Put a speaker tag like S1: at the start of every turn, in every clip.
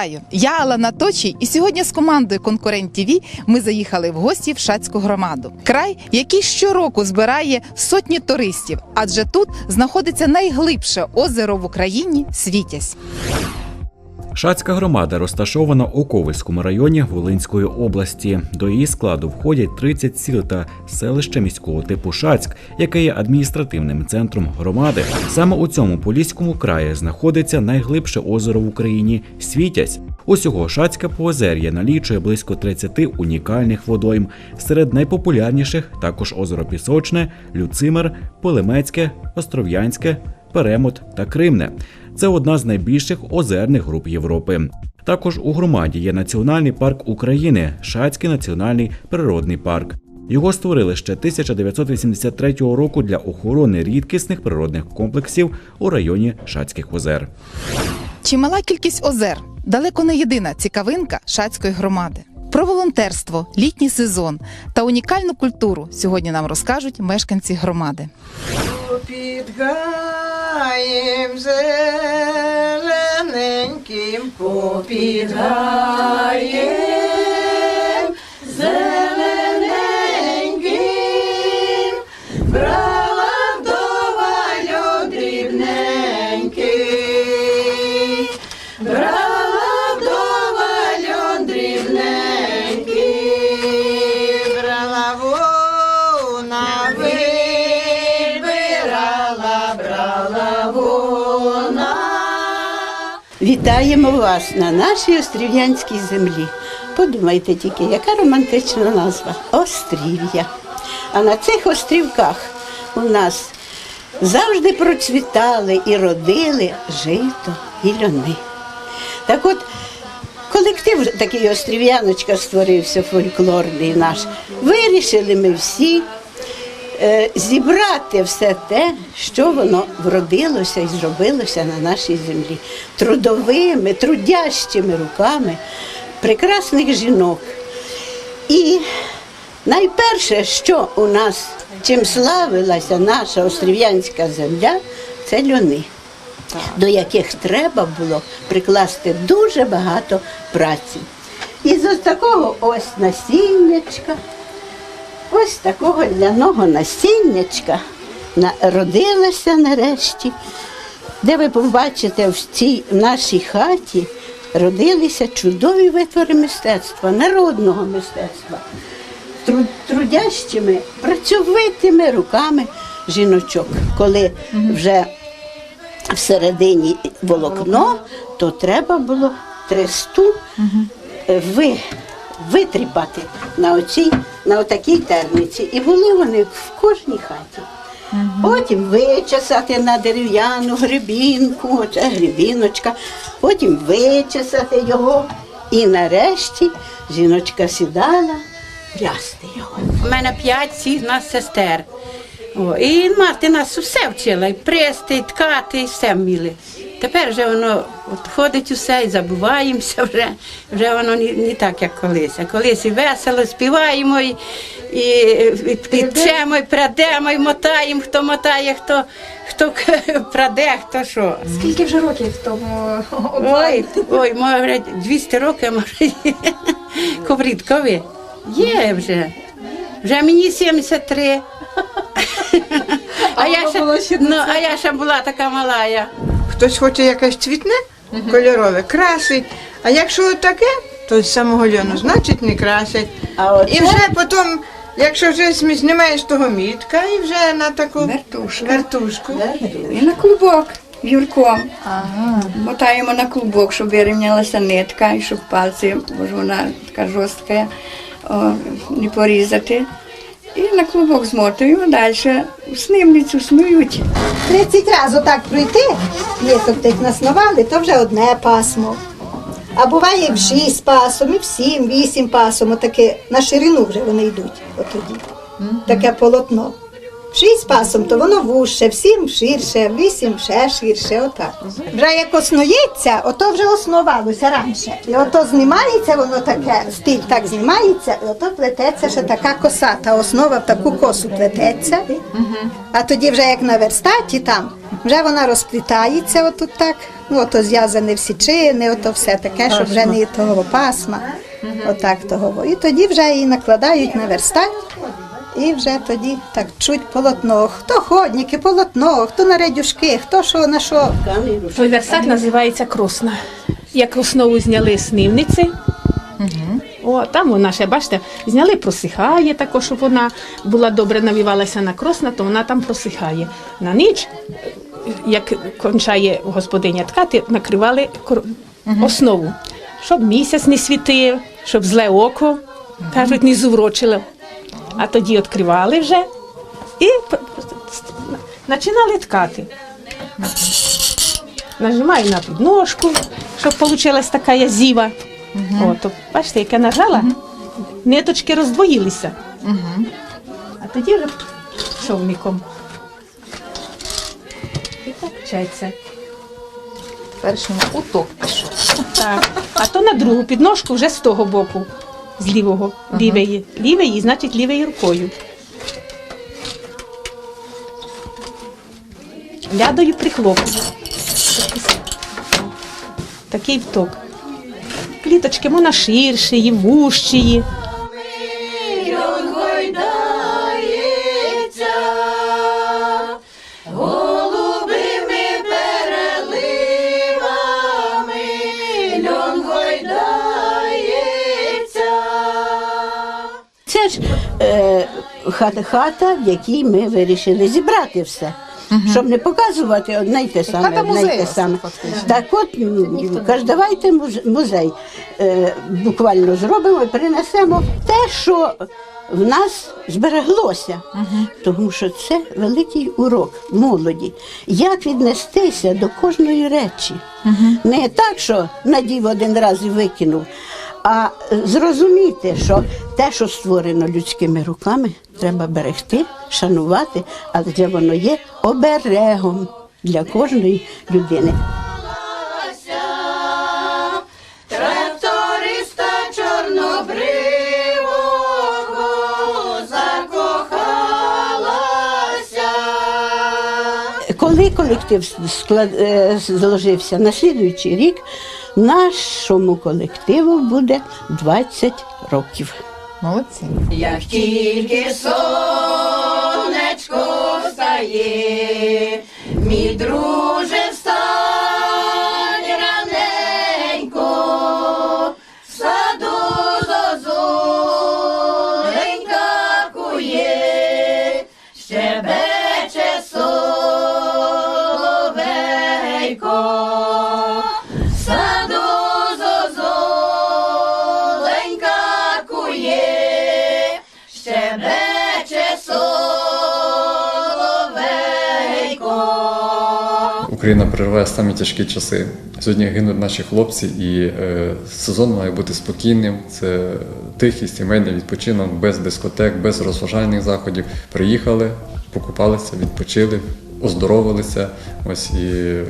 S1: Вітаю! Я Алана Точій, і сьогодні з командою Конкурент ТІВІ ми заїхали в гості в Шацьку громаду. Край, який щороку збирає сотні туристів, адже тут знаходиться найглибше озеро в Україні Світязь.
S2: Шацька громада розташована у Ковельському районі Волинської області. До її складу входять 30 сіл та селище міського типу Шацьк, яке є адміністративним центром громади. Саме у цьому поліському краї знаходиться найглибше озеро в Україні Світязь. Усього Шацьке поозер'я налічує близько 30 унікальних водойм. Серед найпопулярніших також озеро Пісочне, Люцимер, Полемецьке, Остров'янське, Перемот та Кримне. Це одна з найбільших озерних груп Європи. Також у громаді є Національний парк України Шацький національний природний парк. Його створили ще 1983 року для охорони рідкісних природних комплексів у районі Шацьких озер.
S1: Чимала кількість озер далеко не єдина цікавинка Шацької громади. Про волонтерство, літній сезон та унікальну культуру сьогодні нам розкажуть мешканці громади.
S3: Під гаєм зелененьким, попід гаєм зелененьким,
S4: Вітаємо вас на нашій острів'янській землі. Подумайте тільки, яка романтична назва Острів'я. А на цих острівках у нас завжди процвітали і родили жито і льони. Так от, колектив такий острів'яночка створився фольклорний наш. Вирішили ми всі зібрати все те, що воно вродилося і зробилося на нашій землі. Трудовими, трудящими руками прекрасних жінок. І найперше, що у нас, чим славилася наша острів'янська земля, це льони, до яких треба було прикласти дуже багато праці. І з ось такого ось насіннячка, ось такого ляного насіннячка народилася нарешті, де ви побачите в цій в нашій хаті родилися чудові витвори мистецтва, народного мистецтва, тру- трудящими, працьовитими руками жіночок. Коли вже всередині волокно, то треба було тресту е, ви, витріпати на оцій, на отакій терниці. І були вони в кожній хаті. Потім вичесати на дерев'яну грибінку, оце грибіночка, потім вичесати його. І нарешті жіночка сідала прясти його.
S5: У мене п'ять всіх нас сестер. О, і мати нас все вчила, і прести, і ткати, і все вміли. Тепер вже воно от ходить усе і забуваємося вже. Вже воно не, не так, як колись. А колись і весело співаємо, і, і, і, пчемо, і прадемо, і мотаємо, хто мотає, хто, хто праде, хто що.
S6: Скільки вже років тому
S5: Ой, ой, може, 200 років, може, ковріткові. Є вже. Вже мені 73. А, я ще,
S6: ще
S5: ну, а я ще була така мала. Я.
S3: Хтось хоче якесь цвітне, кольорове, красить. А якщо таке, то з самого льону, значить не красять.
S4: А оце-
S3: І вже потім, якщо вже знімаєш того мітка, і вже на таку
S6: Вертушка.
S3: вертушку.
S6: І на клубок вірком. Мотаємо на клубок, щоб вирівнялася нитка і щоб пальці, бо ж вона така жорстка, о, не порізати. І на клубок змотуємо, далі снимницю сміють.
S7: 30 разів отак пройти, тобто їх наснували, то вже одне пасмо. А буває в 6 пасом, і в 7, 8 пасом, отаке на ширину вже вони йдуть. Отоді. Таке полотно. Шість пасом, то воно вужче, в сім ширше, в вісім ще ширше, отак. Вже як основється, ото вже основалося раніше. І ото знімається, воно таке, стиль так знімається, і ото плететься ще така коса, та основа в таку косу плететься. А тоді вже як на верстаті там, вже вона розплітається отут так. Ну, ото зв'язане всі чини, ото все таке, щоб вже не того пасма. Отак того. І тоді вже її накладають на верстат. І вже тоді так чуть полотно. Хто ходники, полотно, хто на радюшки, хто що на що.
S8: Той верстат називається кросна. Як основу зняли снивниці. О, там вона ще, бачите, зняли, просихає також, щоб вона була добре навівалася на кросна, то вона там просихає. На ніч, як кончає господиня ткати, накривали основу, щоб місяць не світив, щоб зле око, кажуть, не зуврочило. А тоді відкривали вже і починали ткати. Нажимаю на підножку, щоб вийшла така язіва. О, то, бачите, яке нажала, ниточки роздвоїлися. А тоді вже шовником. І так вчаться.
S1: Перший уток пішов.
S8: Так. А то на другу підножку вже з того боку, з лівого, лівої. Лівої, значить лівою рукою. Лядою прихлопую. Такий вток. Кліточки вона ширші, вущі.
S4: Хата, хата, в якій ми вирішили зібрати все. Щоб не показувати одне й те саме,
S1: Хата
S4: одне й
S1: музею,
S4: те саме.
S1: фактично.
S4: Так от м, каже, давайте муз- музей е, буквально зробимо і принесемо те, що в нас збереглося. Тому що це великий урок молоді. Як віднестися до кожної речі. Не так, що надів один раз і викинув, а е, зрозуміти, що те, що створено людськими руками, треба берегти, шанувати, адже воно є оберегом для кожної людини. Коли колектив склад... е, зложився на слідуючий рік, нашому колективу буде 20 років.
S1: Молодці.
S5: Як тільки сонечко стає, мій друже
S9: Україна переживає самі тяжкі часи. Сьогодні гинуть наші хлопці, і е, сезон має бути спокійним. Це тихий сімейний відпочинок, без дискотек, без розважальних заходів. Приїхали, покупалися, відпочили, оздоровилися. Ось і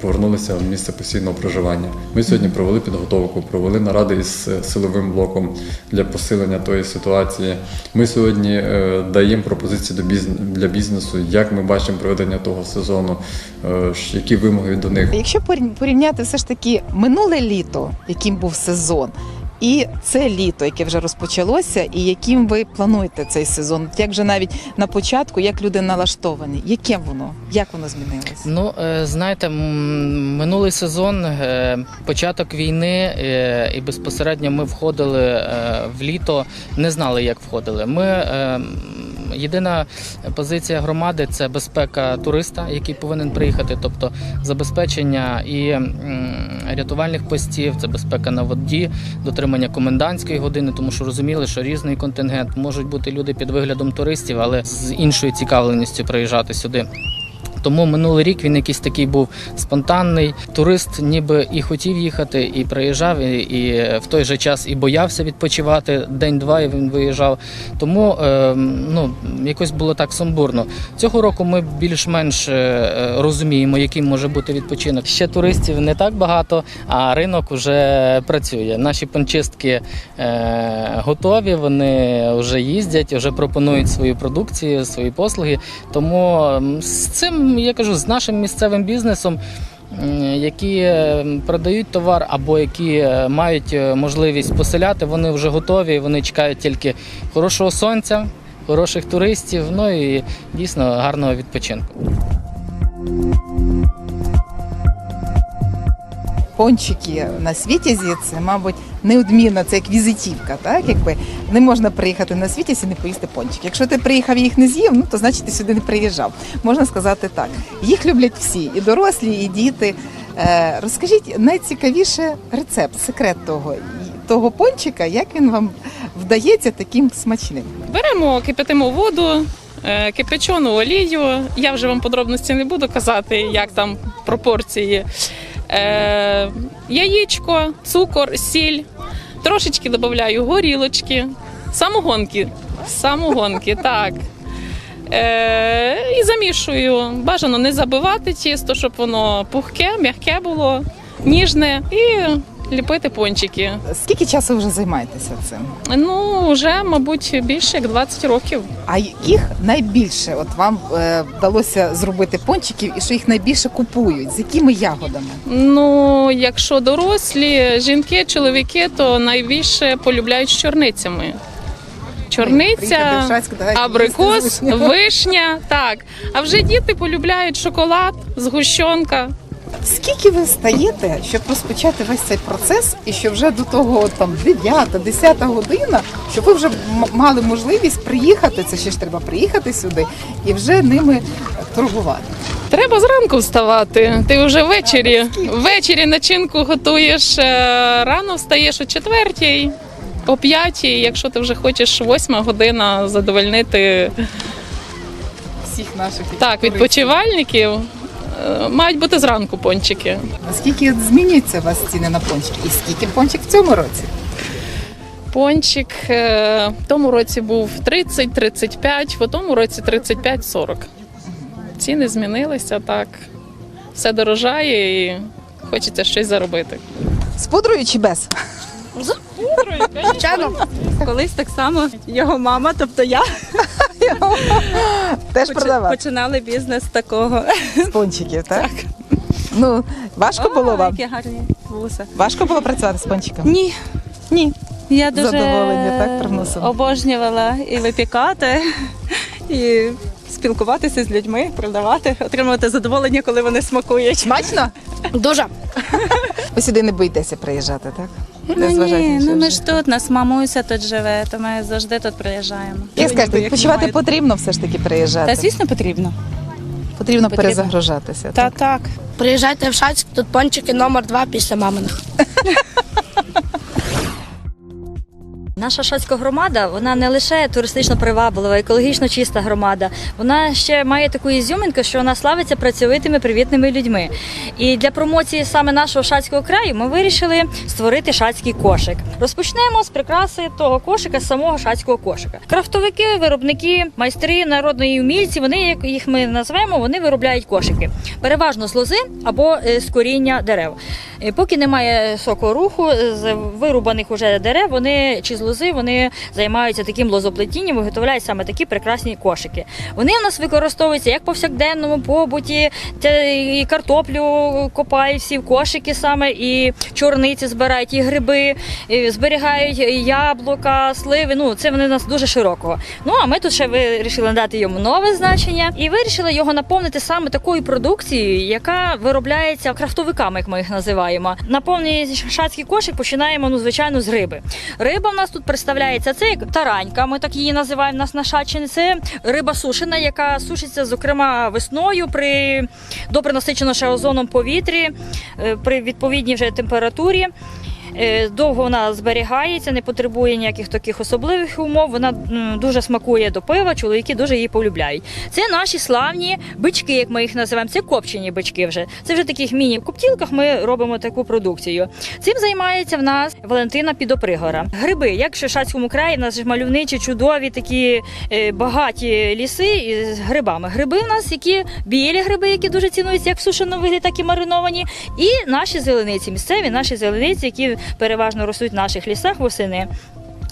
S9: повернулися в місце постійного проживання. Ми сьогодні провели підготовку, провели наради із е, силовим блоком для посилення тої ситуації. Ми сьогодні е, даємо пропозиції для бізнесу, як ми бачимо проведення того сезону, е, які вимоги до них.
S1: Якщо порів- порівняти все ж таки минуле літо, яким був сезон, і це літо, яке вже розпочалося, і яким ви плануєте цей сезон? Як же навіть на початку, як люди налаштовані? Яке воно? Як воно змінилось?
S10: Ну, е, знаєте, минулий сезон, е, початок війни, е, і безпосередньо ми входили в літо, не знали, як входили. Ми єдина позиція громади це безпека туриста, який повинен приїхати, тобто забезпечення і рятувальних постів, це безпека на воді, дотримання комендантської години, тому що розуміли, що різний контингент можуть бути люди під виглядом туристів, але з іншою цікавленістю приїжджати сюди. Тому минулий рік він якийсь такий був спонтанний. Турист ніби і хотів їхати, і приїжджав, і, і в той же час і боявся відпочивати. День-два і він виїжджав. Тому е, ну, якось було так сумбурно. Цього року ми більш-менш е, розуміємо, яким може бути відпочинок. Ще туристів не так багато, а ринок вже працює. Наші пончистки е, готові, вони вже їздять, вже пропонують свою продукцію, свої послуги. Тому з цим я кажу, з нашим місцевим бізнесом. Які е, продають товар або які е, мають е, можливість поселяти, вони вже готові. Вони чекають тільки хорошого сонця, хороших туристів, ну і дійсно гарного відпочинку.
S1: Пончики на світязі це, мабуть, неодмінно, це як візитівка, так? Якби не можна приїхати на світязі і не поїсти пончики. Якщо ти приїхав і їх не з'їв, ну то значить ти сюди не приїжджав. Можна сказати так. Їх люблять всі, і дорослі, і діти. Е, розкажіть найцікавіше рецепт, секрет того, того пончика, як він вам вдається таким смачним.
S11: Беремо, кипятимо воду, е, кипячену олію. Я вже вам подробності не буду казати, як там пропорції. Е, яєчко, цукор, сіль. Трошечки додаю горілочки, самогонки. Самогонки, так. Е, і замішую. Бажано не забивати тісто, щоб воно пухке, м'яке було, ніжне і ліпити пончики.
S1: Скільки часу вже займаєтеся цим?
S11: Ну, вже, мабуть, більше як 20 років.
S1: А яких найбільше от вам е, вдалося зробити пончиків і що їх найбільше купують? З якими ягодами?
S11: Ну, якщо дорослі жінки, чоловіки, то найбільше полюбляють з чорницями. Чорниця, абрикос, вишня. Так. А вже діти полюбляють шоколад, згущенка.
S1: Скільки ви стаєте, щоб розпочати весь цей процес, і щоб вже до того там 9-10 година, щоб ви вже мали можливість приїхати, це ще ж треба приїхати сюди і вже ними торгувати.
S11: Треба зранку вставати. Ти вже ввечері. Ввечері начинку готуєш е, рано, встаєш о четвертій, о п'ятій, якщо ти вже хочеш восьма година задовольнити
S1: Всіх наших
S11: Так, відпочивальників мають бути зранку пончики.
S1: Наскільки от змінюються у вас ціни на пончик? І скільки пончик в цьому році?
S11: Пончик е, в тому році був 30-35, в тому році 35-40. Ціни змінилися так. Все дорожає і хочеться щось заробити.
S1: З пудрою чи без?
S12: Колись так само його мама, тобто я,
S1: Теж
S12: поч-
S1: продавати
S12: починали бізнес з такого.
S1: з пончиків, так? Ну, важко було вам?
S12: Які гарні вуса.
S1: Важко було працювати з пончиками?
S12: Ні.
S1: Ні.
S12: Я дуже
S1: Задоволення, так, привносили?
S12: обожнювала і випікати, і спілкуватися з людьми, продавати, отримувати задоволення, коли вони смакують.
S1: Смачно?
S12: Дуже.
S1: Ви сюди не боїтеся приїжджати, так?
S12: Ну ні, ну ми ж тут, нас мамуся тут живе, то ми завжди тут приїжджаємо.
S1: І скажете, відпочивати
S12: немає.
S1: потрібно все ж таки приїжджати?
S12: Та звісно потрібно.
S1: Потрібно
S12: потрібно.
S1: перезагружатися.
S12: Та так.
S13: Приїжджайте в Шацьк, тут пончики номер два після маминих.
S14: Наша шацька громада вона не лише туристично приваблива, екологічно чиста громада. Вона ще має таку ізюминку, що вона славиться працьовитими привітними людьми. І для промоції саме нашого шацького краю ми вирішили створити шацький кошик. Розпочнемо з прикраси того кошика, з самого шацького кошика. Крафтовики, виробники, майстри народної умільці. Вони як їх ми назвемо, вони виробляють кошики. Переважно з лози або е, з коріння дерев. Е, Поки немає сокоруху, е, з вирубаних уже дерев, вони чи з лози вони займаються таким лозоплетінням, виготовляють саме такі прекрасні кошики. Вони у нас використовуються як в повсякденному побуті, і картоплю копають всі кошики саме, і чорниці збирають, і гриби, і зберігають і яблука, сливи. Ну це вони у нас дуже широкого. Ну а ми тут ще вирішили надати йому нове значення і вирішили його наповнити саме такою продукцією, яка виробляється крафтовиками, як ми їх називаємо. Наповнює шацький кошик починаємо, ну звичайно, з риби. Риба в нас тут представляється це як таранька. Ми так її називаємо в нас на шачині. Це риба сушена, яка сушиться, зокрема, весною при добре насичено ще озоном повітрі, е, при відповідній вже температурі. Е, Довго вона зберігається, не потребує ніяких таких особливих умов. Вона дуже смакує до пива, чоловіки дуже її полюбляють. Це наші славні бички, як ми їх називаємо. Це копчені бички вже. Це вже таких міні-коптілках ми робимо таку продукцію. Цим займається в нас Валентина Підопригора. Гриби, як в Шишацькому краї, в нас ж мальовничі, чудові такі е, багаті ліси із грибами. Гриби в нас, які білі гриби, які дуже цінуються, як в сушеному вигляді, так і мариновані. І наші зелениці, місцеві наші зелениці, які переважно ростуть в наших лісах восени.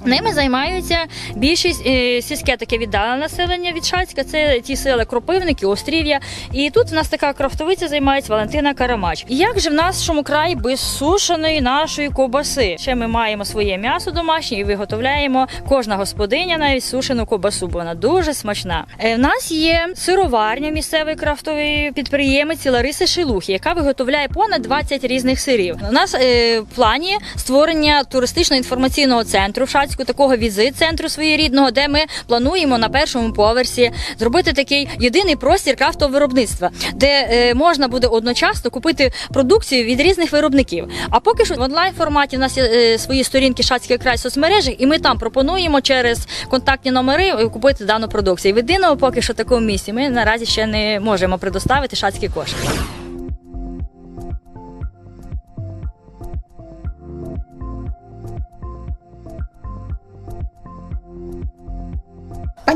S14: Ними займаються більшість е, сільське таке віддалене населення від Шацька. Це ті села Кропивники, Острів'я. І тут в нас така крафтовиця займається Валентина Карамач. Як же в нашому краї без сушеної нашої ковбаси? Ще ми маємо своє м'ясо домашнє і виготовляємо кожна господиня навіть сушену ковбасу, бо вона дуже смачна. Е, В нас є сироварня місцевої крафтової підприємиці Лариси Шилухи, яка виготовляє понад 20 різних сирів. У нас е, в плані створення туристично-інформаційного центру в Шацьку, такого візит-центру своєрідного, де ми плануємо на першому поверсі зробити такий єдиний простір крафтового виробництва, де е, можна буде одночасно купити продукцію від різних виробників. А поки що в онлайн форматі в нас є е, свої сторінки Шацький край в соцмережах, і ми там пропонуємо через контактні номери е, купити дану продукцію. В єдиному поки що такому місці ми наразі ще не можемо предоставити шацькі кошти.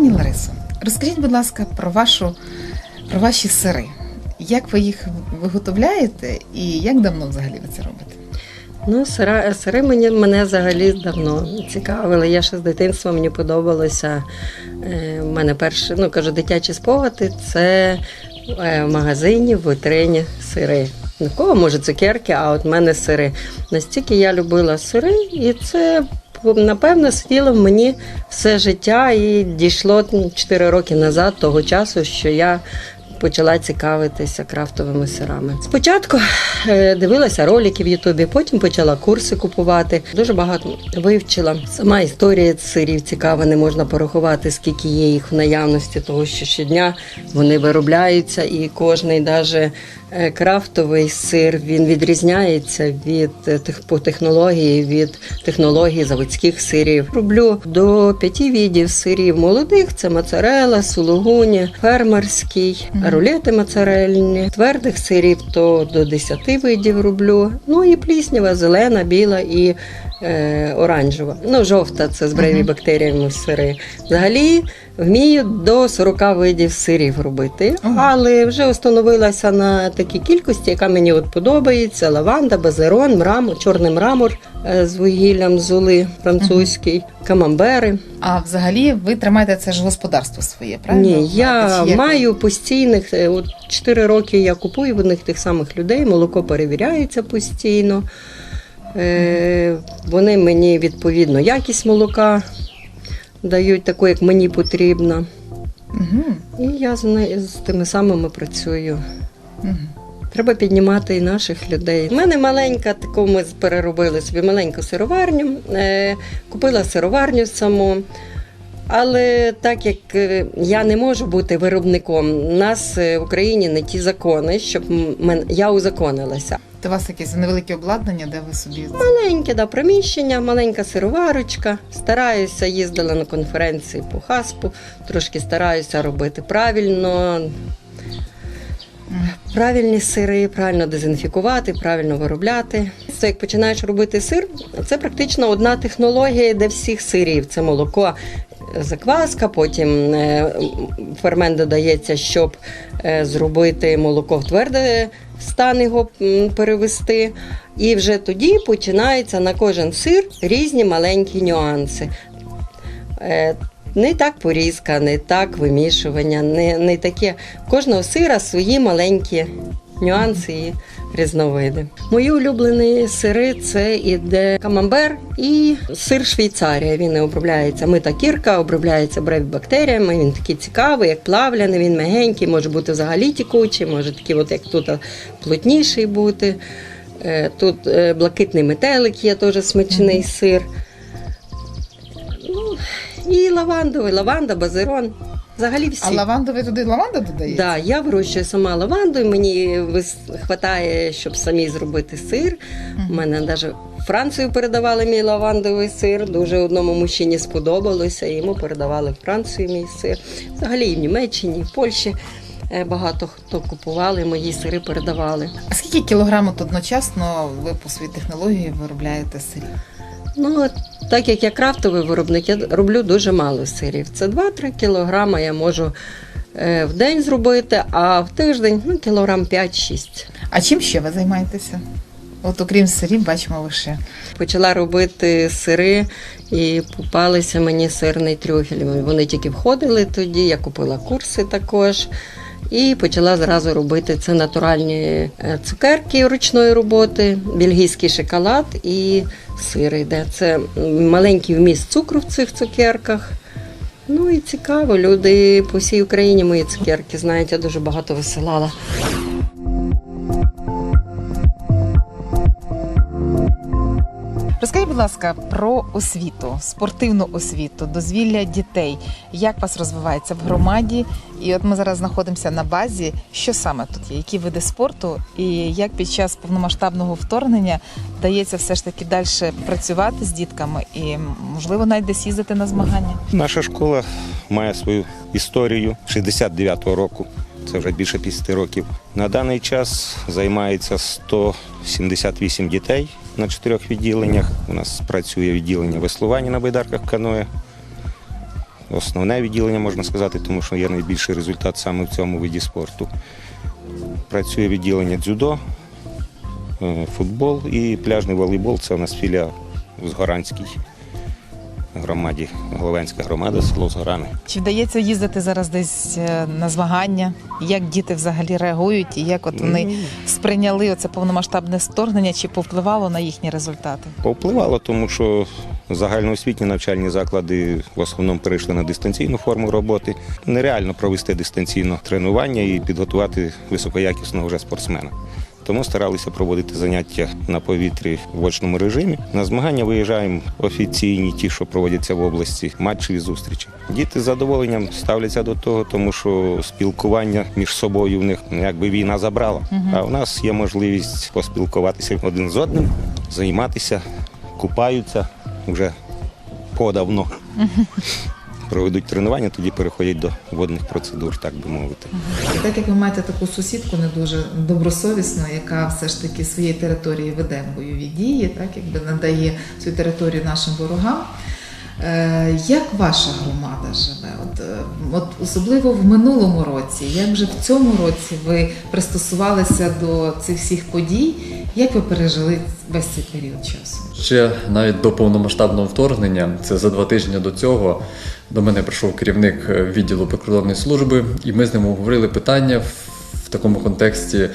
S1: Пані Ларисо, розкажіть, будь ласка, про вашу про ваші сири. Як ви їх виготовляєте і як давно взагалі ви це робите?
S15: Ну, сира, сири мені, мене взагалі давно цікавили. Я ще з дитинства мені подобалося. Е, мене перші, ну кажу, дитячі спогади це е, в магазині, в витрині сири. В кого може цукерки, а от в мене сири. Настільки я любила сири, і це напевно сиділо в мені все життя і дійшло 4 роки назад того часу, що я почала цікавитися крафтовими сирами. Спочатку е, дивилася ролики в Ютубі, потім почала курси купувати. Дуже багато вивчила. Сама історія сирів цікава, не можна порахувати, скільки є їх в наявності, того що щодня вони виробляються, і кожний навіть крафтовий сир він відрізняється від е, тех- по технології від технології заводських сирів. Роблю до п'яти видів сирів молодих: це моцарела, сулугуні, фермерський, рулети моцарельні. Твердих сирів то до 10 видів роблю. Ну і пліснява, зелена, біла і е, оранжева. Ну, жовта це з бактеріями сири. Взагалі вмію до 40 видів сирів робити, але вже остановилася на такій кількості, яка мені от подобається: лаванда, базерон, мрамор, чорний мрамор е, з вугіллям золи французький, камамбери.
S1: А взагалі ви тримаєте це ж господарство своє, правильно?
S15: Ні, я
S1: Чи як?
S15: маю постійних, е, от 4 роки я купую в одних тих самих людей, молоко перевіряється постійно. Е, вони мені відповідно якість молока дають таку, як мені потрібно. І я з, не- з тими самими працюю. Треба піднімати і наших людей. У мене маленька, таку ми переробили собі маленьку сироварню. Е, купила сироварню саму. Але так як е, я не можу бути виробником, у нас е, в Україні не ті закони, щоб я узаконилася.
S1: То у вас якесь невелике обладнання, де ви собі
S15: Маленьке да, приміщення, маленька сироварочка. Стараюся, їздила на конференції по хаспу, трошки стараюся робити правильно. Правильні сири, правильно дезінфікувати, правильно виробляти. Це як починаєш робити сир, це практично одна технологія де всіх сирів. Це молоко, закваска, потім е, фермент додається, щоб е, зробити молоко в тверде стан його перевести. І вже тоді починаються на кожен сир різні маленькі нюанси. Е, Не так порізка, не так вимішування, не, не таке. Кожного сира свої маленькі нюанси різновиди. Мої улюблені сири це іде камамбер і сир Швейцарія. Він не обробляється. Мита кірка, обробляється бреві бактеріями. Він такий цікавий, як плавляний, він мягенький, може бути взагалі тікучий, може такий, от як тут плотніший бути. Е, Тут е, блакитний метелик є теж смачний сир. Ну, і лавандовий, лаванда, базирон. Взагалі всі.
S1: А лаванду ви туди лаванда додаєте?
S15: Да, я вирощую сама лаванду, і мені вистачає, щоб самі зробити сир. У мене навіть в Францію передавали мій лавандовий сир. Дуже одному мужчині сподобалося, і йому передавали в Францію мій сир. Взагалі і в Німеччині, і в Польщі е, багато хто купували, мої сири передавали.
S1: А скільки кілограмів одночасно ви по своїй технології виробляєте сирів?
S15: Ну, так як я крафтовий виробник, я роблю дуже мало сирів. Це 2-3 кілограми я можу е, в день зробити, а в тиждень ну, кілограм 5-6.
S1: А чим ще ви займаєтеся? От окрім сирів, бачимо ви ще.
S15: Почала робити сири і попалися мені сирний трюфель. Вони тільки входили тоді, я купила курси також. І почала зразу робити це натуральні е, цукерки ручної роботи, бельгійський шоколад і сир йде. Це маленький вміст цукру в цих цукерках. Ну і цікаво, люди по всій Україні мої цукерки знають, я дуже багато висилала.
S1: Розкажіть, будь ласка, про освіту, спортивну освіту, дозвілля дітей. Як вас розвивається в громаді? І от ми зараз знаходимося на базі. Що саме тут є? Які види спорту, і як під час повномасштабного вторгнення вдається все ж таки далі працювати з дітками і можливо навіть десь їздити на змагання?
S16: Наша школа має свою історію 69-го року. Це вже більше 50 років. На даний час займається 178 дітей на чотирьох відділеннях. У нас працює відділення веслування на байдарках каное. Основне відділення, можна сказати, тому що є найбільший результат саме в цьому виді спорту. Працює відділення дзюдо, е, футбол і пляжний волейбол. Це у нас філія в Згоранській громаді, Головенська громада, село Згорани.
S1: Чи вдається їздити зараз десь е, на змагання? Як діти взагалі реагують, і як от вони сприйняли оце повномасштабне вторгнення, чи повпливало на їхні результати?
S16: Повпливало, тому що загальноосвітні навчальні заклади в основному перейшли на дистанційну форму роботи. Нереально провести дистанційно тренування і підготувати високоякісного вже спортсмена. Тому старалися проводити заняття на повітрі в очному режимі. На змагання виїжджаємо офіційні, ті, що проводяться в області, матчеві зустрічі. Діти з задоволенням ставляться до того, тому що спілкування між собою в них ну, якби війна забрала.
S17: Мгм.
S16: А у нас є можливість поспілкуватися один з одним, займатися, купаються вже подавно. Проведуть тренування, тоді переходять до водних процедур, так би мовити.
S1: Так як ви маєте таку сусідку не дуже добросовісну, яка все ж таки своєї території веде бойові дії, так якби надає цю територію нашим ворогам. Е, Як ваша громада живе? От, е, от особливо в минулому році, як же в цьому році ви пристосувалися до цих всіх подій? Як ви пережили весь цей період часу?
S9: Ще навіть до повномасштабного вторгнення, це за два тижні до цього, до мене прийшов керівник е, відділу прикордонної служби, і ми з ним обговорили питання в- такому контексті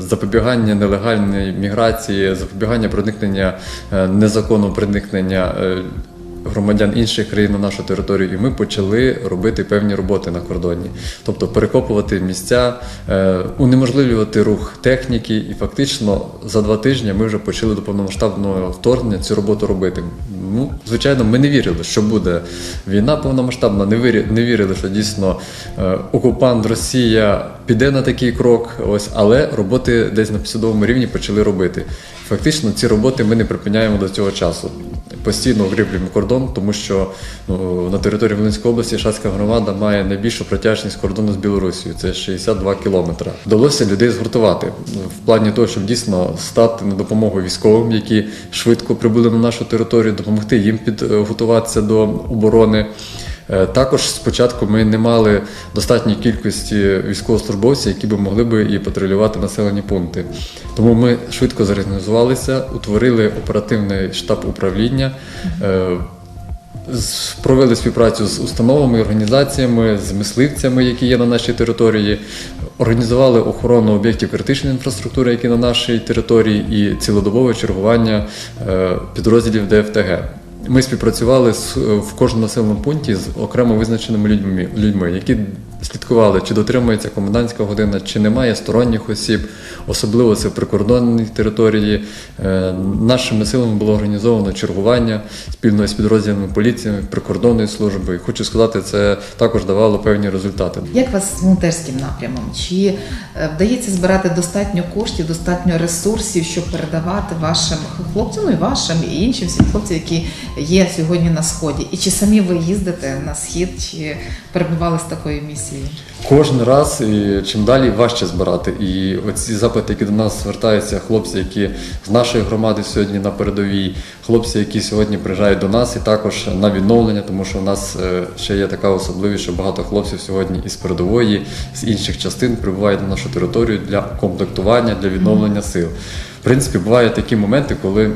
S9: запобігання нелегальної міграції, запобігання проникнення незаконного проникнення. Громадян інших країн на нашу територію, і ми почали робити певні роботи на кордоні, тобто перекопувати місця, е, унеможливлювати рух техніки, і фактично за два тижні ми вже почали до повномасштабного вторгнення цю роботу робити. Ну, звичайно, ми не вірили, що буде війна повномасштабна, не вірили, не вірили, що дійсно е, окупант Росія піде на такий крок. Ось, але роботи десь на посудовому рівні почали робити. Фактично, ці роботи ми не припиняємо до цього часу. Постійно укріплюємо кордон, тому що ну, на території Волинської області Шацька громада має найбільшу протяжність кордону з Білорусією. Це 62 кілометри. Вдалося людей згуртувати в плані того, щоб дійсно стати на допомогу військовим, які швидко прибули на нашу територію, допомогти їм підготуватися до оборони. Е, Також спочатку ми не мали достатньої кількості військовослужбовців, які б могли б і патрулювати населені пункти. Тому ми швидко зорганізувалися, утворили оперативний штаб управління. Провели співпрацю з установами, організаціями, з мисливцями, які є на нашій території, організували охорону об'єктів критичної інфраструктури, які на нашій території, і цілодобове чергування е, підрозділів ДФТГ. Ми співпрацювали в кожному населеному пункті з окремо визначеними людьми, людьми, які слідкували, чи дотримується комендантська година, чи немає сторонніх осіб, особливо це в прикордонній території. Е, Нашими силами було організовано чергування спільно з підрозділами поліції, прикордонної служби. І хочу сказати, це також давало певні результати.
S1: Як вас з волонтерським напрямом? Чи е, вдається збирати достатньо коштів, достатньо ресурсів, щоб передавати вашим хлопцям, ну і вашим, і іншим всім хлопцям, які є сьогодні на сході? І чи самі ви їздите на схід, чи перебували з такою місією?
S9: Кожен раз і чим далі важче збирати. І оці запити, які до нас звертаються, хлопці, які з нашої громади сьогодні на передовій, хлопці, які сьогодні приїжджають до нас, і також на відновлення, тому що у нас е, ще є така особливість, що багато хлопців сьогодні із передової, з інших частин прибувають на нашу територію для комплектування, для відновлення сил. В принципі, бувають такі моменти, коли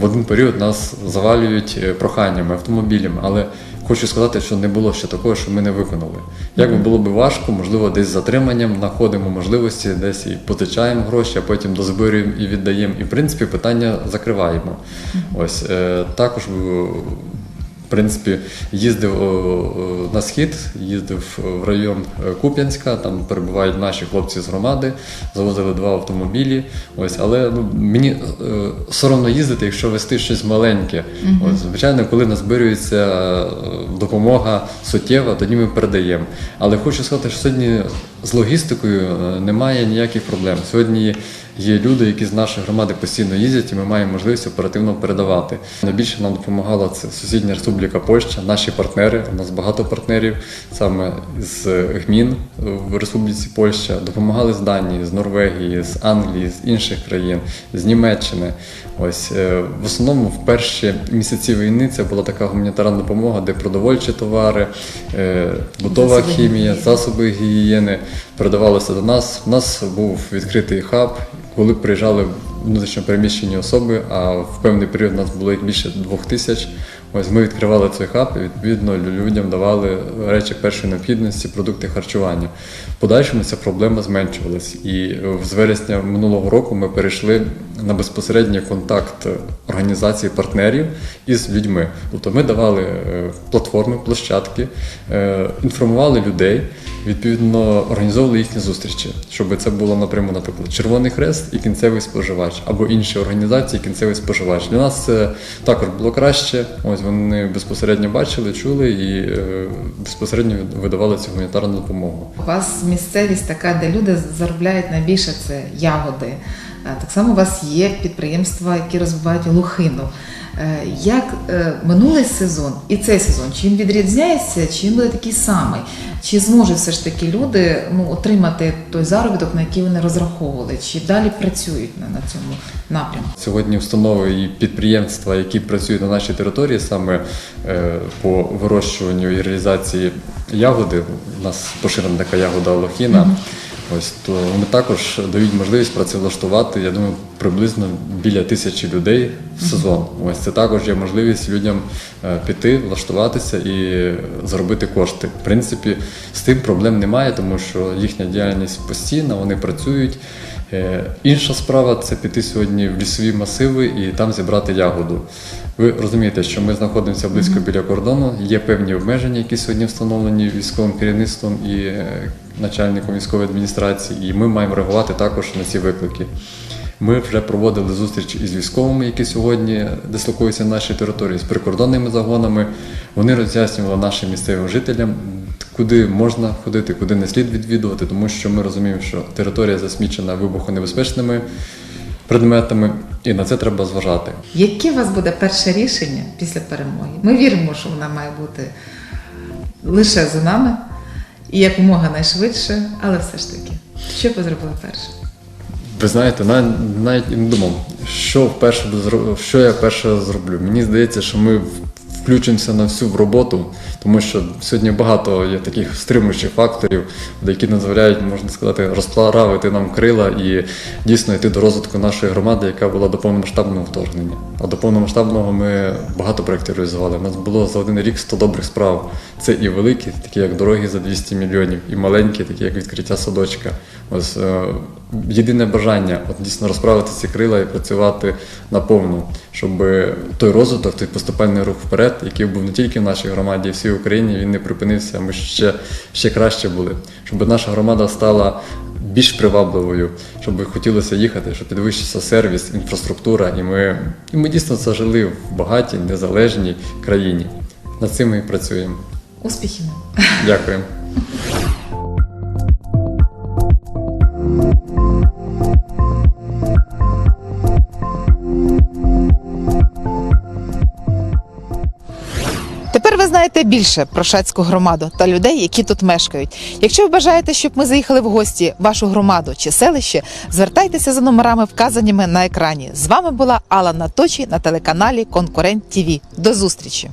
S9: в один період нас завалюють е, проханнями, автомобілями, але Хочу сказати, що не було ще такого, що ми не виконали. Як би було б важко, можливо, десь з затриманням знаходимо можливості, десь і позичаємо гроші, а потім дозбирюємо і віддаємо. І в принципі питання закриваємо. Ось е, також е, в принципі їздив о, о, на схід, їздив в район е, Куп'янська, там перебувають наші хлопці з громади, завозили два автомобілі. Ось, але ну, мені е, соромно їздити, якщо вести щось маленьке.
S17: Мгм.
S9: Ось, звичайно, коли назбирюється е, допомога суттєва, тоді ми передаємо. Але хочу сказати, що сьогодні з логістикою е, немає ніяких проблем. Сьогодні є люди, які з нашої громади постійно їздять, і ми маємо можливість оперативно передавати. Найбільше нам допомагала це сусідня Республіка Польща, наші партнери. У нас багато партнерів саме з гмін в Республіці Польща. Допомагали з Данії, з Норвегії, з Англії, з інших країн, з Німеччини. Ось е, в основному в перші місяці війни це була така гуманітарна допомога, де продовольчі товари, е, бутова хімія, засоби гігієни передавалися до нас. У нас був відкритий хаб, коли приїжджали внутрішньо переміщені особи, а в певний період нас було більше двох тисяч. Ось ми відкривали цей хаб і відповідно людям давали речі першої необхідності, продукти харчування. В подальшому ця проблема зменшувалась. І е, з вересня минулого року ми перейшли на безпосередній контакт організації партнерів із людьми. Тобто ми давали е, платформи, площадки, е, інформували людей, відповідно організовували їхні зустрічі, щоб це було напряму, наприклад, Червоний Хрест і кінцевий споживач, або інші організації, кінцевий споживач. Для нас це також було краще. Ось вони безпосередньо бачили, чули і е, безпосередньо видавали цю гуманітарну допомогу.
S1: У вас місцевість така, де люди заробляють найбільше це ягоди. Е, Так само у вас є підприємства, які розвивають лухину. Е, Як е, минулий сезон і цей сезон, чи він відрізняється, чи він буде такий самий? Чи зможуть все ж таки люди ну, отримати той заробіток, на який вони розраховували, чи далі працюють на, на цьому напрямку?
S9: Сьогодні установи і підприємства, які працюють на нашій території, саме е, по вирощуванню і реалізації ягоди, у нас поширена така ягода лохіна.
S17: Мгм.
S9: Ось то вони також дають можливість працевлаштувати, я думаю, приблизно біля тисячі людей в сезон. Ось це також є можливість людям е, піти, влаштуватися і заробити кошти. В принципі, з тим проблем немає, тому що їхня діяльність постійна, вони працюють. Е, Інша справа це піти сьогодні в лісові масиви і там зібрати ягоду. Ви розумієте, що ми знаходимося близько біля кордону, є певні обмеження, які сьогодні встановлені військовим керівництвом і е, начальником військової адміністрації, і ми маємо реагувати також на ці виклики. Ми вже проводили зустрічі із військовими, які сьогодні дислокуються на нашій території, з прикордонними загонами. Вони роз'яснювали нашим місцевим жителям, куди можна ходити, куди не слід відвідувати, тому що ми розуміємо, що територія засмічена вибухонебезпечними предметами, і на це треба зважати.
S1: Яке у вас буде перше рішення після перемоги? Ми віримо, що вона має бути лише за нами і якомога найшвидше, але все ж таки, що ви зробили перше?
S9: Ви знаєте, навіть, не думав, що вперше що я перше зроблю. Мені здається, що ми включимося на всю в роботу, тому що сьогодні багато є таких стримуючих факторів, які дозволяють, можна сказати, розплавити нам крила і дійсно йти до розвитку нашої громади, яка була до повномасштабного вторгнення. А до повномасштабного ми багато проєктів реалізували. У нас було за один рік 100 добрих справ. Це і великі, такі як дороги за 200 мільйонів, і маленькі, такі як відкриття садочка. Ось е, єдине бажання от дійсно розправити ці крила і працювати наповну, щоб той розвиток, той поступальний рух вперед, який був не тільки в нашій громаді, а й всій Україні, він не припинився. Ми ще, ще краще були, щоб наша громада стала більш привабливою, щоб хотілося їхати, щоб підвищився сервіс, інфраструктура, і ми, і ми дійсно зажили в багатій, незалежній країні. Над цим ми і працюємо.
S1: Успіхів!
S9: Дякую.
S1: Знаєте більше про шацьку громаду та людей, які тут мешкають. Якщо ви бажаєте, щоб ми заїхали в гості в вашу громаду чи селище, звертайтеся за номерами, вказаними на екрані. З вами була Алла Наточі на телеканалі Конкурент ТІВІ. До зустрічі!